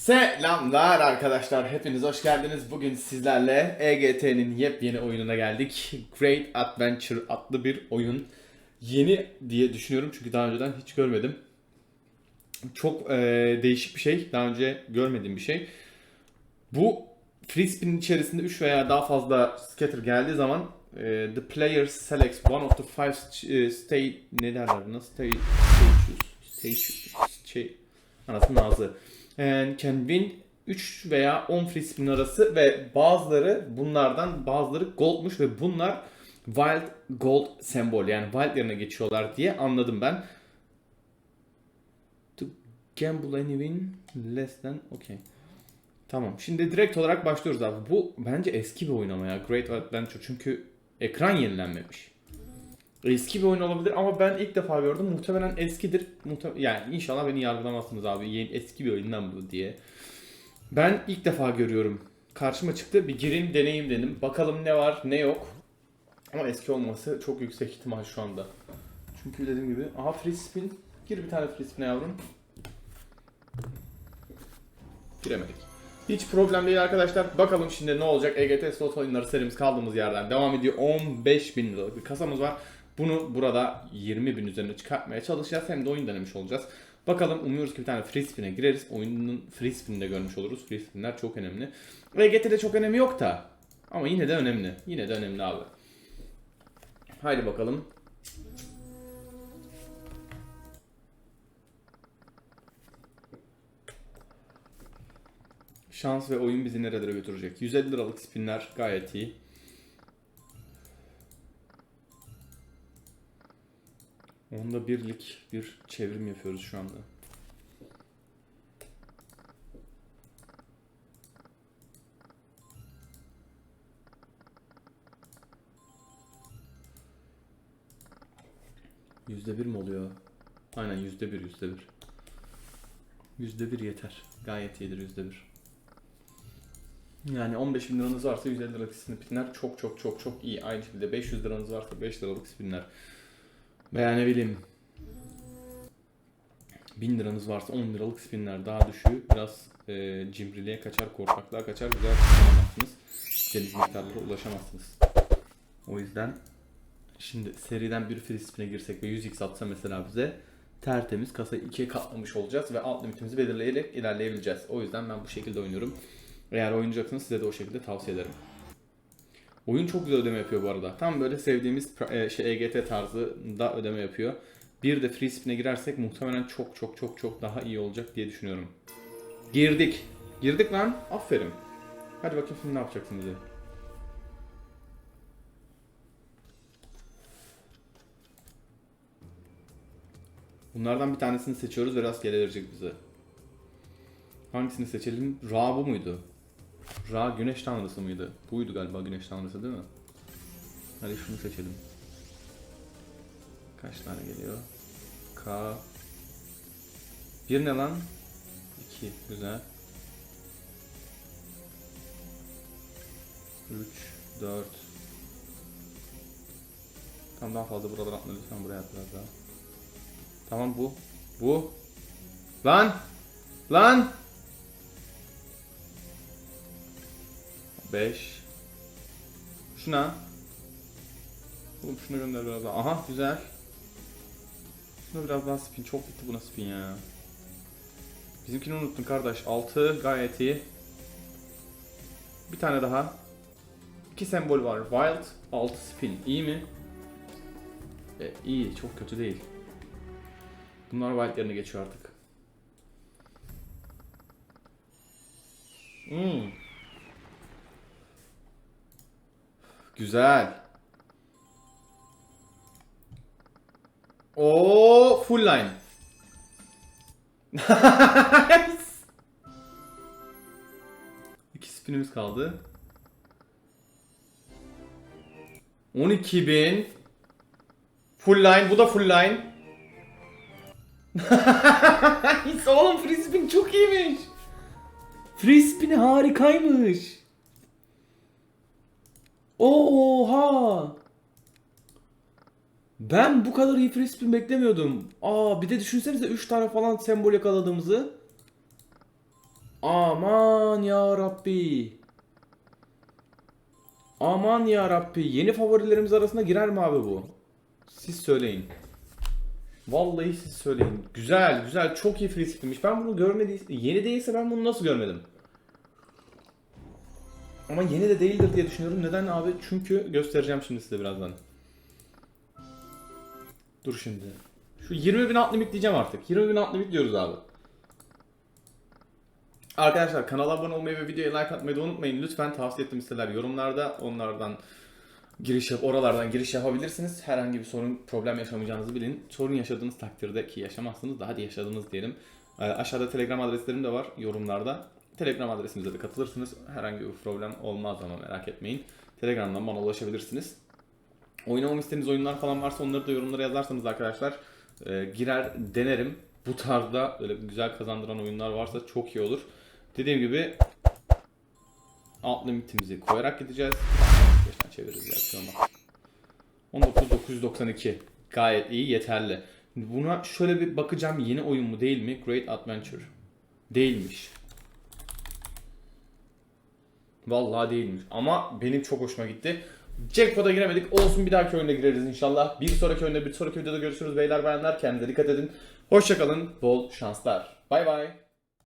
Selamlar arkadaşlar. Hepiniz hoş geldiniz. Bugün sizlerle EGT'nin yepyeni oyununa geldik. Great Adventure adlı bir oyun. Yeni diye düşünüyorum çünkü daha önceden hiç görmedim. Çok eee, değişik bir şey. Daha önce görmediğim bir şey. Bu frisbee'nin içerisinde 3 veya daha fazla scatter geldiği zaman eee, the player selects one of the five st- state ne derler buna? State state state anasının ağzı. And can win 3 veya 10 frisbee'nin arası ve bazıları bunlardan bazıları goldmuş ve bunlar wild gold sembol yani wild yerine geçiyorlar diye anladım ben. To gamble any win less than okay. Tamam. Şimdi direkt olarak başlıyoruz abi. Bu bence eski bir oyun ama ya. Great Adventure çünkü ekran yenilenmemiş. Eski bir oyun olabilir ama ben ilk defa gördüm. Muhtemelen eskidir. Muhte- yani inşallah beni yargılamazsınız abi. Yeni, eski bir oyundan bu diye. Ben ilk defa görüyorum. Karşıma çıktı. Bir gireyim deneyim dedim. Bakalım ne var ne yok. Ama eski olması çok yüksek ihtimal şu anda. Çünkü dediğim gibi. Aha free spin. Gir bir tane free spin'e yavrum. Giremedik. Hiç problem değil arkadaşlar. Bakalım şimdi ne olacak. EGT slot oyunları serimiz kaldığımız yerden devam ediyor. 15 bin liralık bir kasamız var. Bunu burada 20 bin üzerine çıkartmaya çalışacağız. Hem de oyun denemiş olacağız. Bakalım umuyoruz ki bir tane free spin'e gireriz. Oyunun free spin'ini de görmüş oluruz. Free spin'ler çok önemli. EGT'de çok önemi yok da. Ama yine de önemli. Yine de önemli abi. Haydi bakalım. Şans ve oyun bizi nerelere götürecek? 150 liralık spinler gayet iyi. Onda birlik bir çevrim yapıyoruz şu anda. Yüzde bir mi oluyor? Aynen yüzde bir, yüzde bir. Yüzde bir yeter. Gayet iyidir yüzde bir. Yani 15 bin liranız varsa 150 liralık spinler çok çok çok çok iyi. Aynı şekilde 500 liranız varsa 5 liralık spinler. Veya ne bileyim 1000 liranız varsa 10 liralık spinler daha düşüğü biraz e, cimriliğe kaçar, korkaklığa kaçar, güzel kullanamazsınız. Deniz miktarlara ulaşamazsınız. O yüzden şimdi seriden bir free spin'e girsek ve 100x atsa mesela bize tertemiz kasayı ikiye katlamış olacağız ve alt limitimizi belirleyerek ilerleyebileceğiz. O yüzden ben bu şekilde oynuyorum. Eğer oynayacaksınız size de o şekilde tavsiye ederim. Oyun çok güzel ödeme yapıyor bu arada. Tam böyle sevdiğimiz e, şey EGT tarzında ödeme yapıyor. Bir de free spin'e girersek muhtemelen çok çok çok çok daha iyi olacak diye düşünüyorum. Girdik. Girdik lan. Aferin. Hadi bakayım şimdi ne yapacaksın bize. Bunlardan bir tanesini seçiyoruz ve rastgele verecek bize. Hangisini seçelim? Ra bu muydu? Ra güneş tanrısı mıydı? Buydu galiba güneş tanrısı değil mi? Hadi şunu seçelim. Kaç tane geliyor? K. Bir ne lan? İki. Güzel. Üç. Dört. Tam daha fazla buralara atma lütfen buraya at biraz daha. Tamam bu. Bu. Lan! Lan! 5 Şuna Oğlum şunu gönder biraz daha. Aha güzel. Şuna biraz daha spin. Çok gitti buna spin ya. Bizimkini unuttun kardeş. 6 gayet iyi. Bir tane daha. İki sembol var. Wild, 6 spin. İyi mi? E, iyi. Çok kötü değil. Bunlar wild yerine geçiyor artık. Hmm. Güzel. O full line. İki spinimiz kaldı. 12.000 Full line, bu da full line. Oğlum free spin çok iyiymiş. Free spin harikaymış. Oha! Ben bu kadar iyi free spin beklemiyordum. Aa bir de düşünsenize 3 tane falan sembol yakaladığımızı. Aman ya Rabbi. Aman ya Rabbi. Yeni favorilerimiz arasına girer mi abi bu? Siz söyleyin. Vallahi siz söyleyin. Güzel, güzel. Çok iyi free skinmiş. Ben bunu görmediysem, yeni değilse ben bunu nasıl görmedim? Ama yeni de değildir diye düşünüyorum. Neden abi? Çünkü göstereceğim şimdi size birazdan. Dur şimdi. Şu 20 bin alt limit diyeceğim artık. 20 bin alt limit diyoruz abi. Arkadaşlar kanala abone olmayı ve videoya like atmayı da unutmayın. Lütfen tavsiye ettiğim siteler yorumlarda. Onlardan giriş yap, oralardan giriş yapabilirsiniz. Herhangi bir sorun, problem yaşamayacağınızı bilin. Sorun yaşadığınız takdirde ki yaşamazsınız da hadi yaşadınız diyelim. Ee, aşağıda Telegram adreslerim de var yorumlarda. Telegram adresimize de katılırsınız. Herhangi bir problem olmaz ama merak etmeyin. Telegram'dan bana ulaşabilirsiniz. Oynamamı istediğiniz oyunlar falan varsa onları da yorumlara yazarsanız arkadaşlar e, girer denerim. Bu tarzda böyle güzel kazandıran oyunlar varsa çok iyi olur. Dediğim gibi alt limitimizi koyarak gideceğiz. Çeviririz ya. bir şey olmaz. 19992 gayet iyi yeterli. Buna şöyle bir bakacağım yeni oyun mu değil mi? Great Adventure. Değilmiş. Vallahi değilmiş. Ama benim çok hoşuma gitti. Jackpot'a giremedik. Olsun bir dahaki oyunda gireriz inşallah. Bir sonraki oyunda bir sonraki videoda görüşürüz beyler bayanlar. Kendinize dikkat edin. Hoşçakalın. Bol şanslar. Bay bay.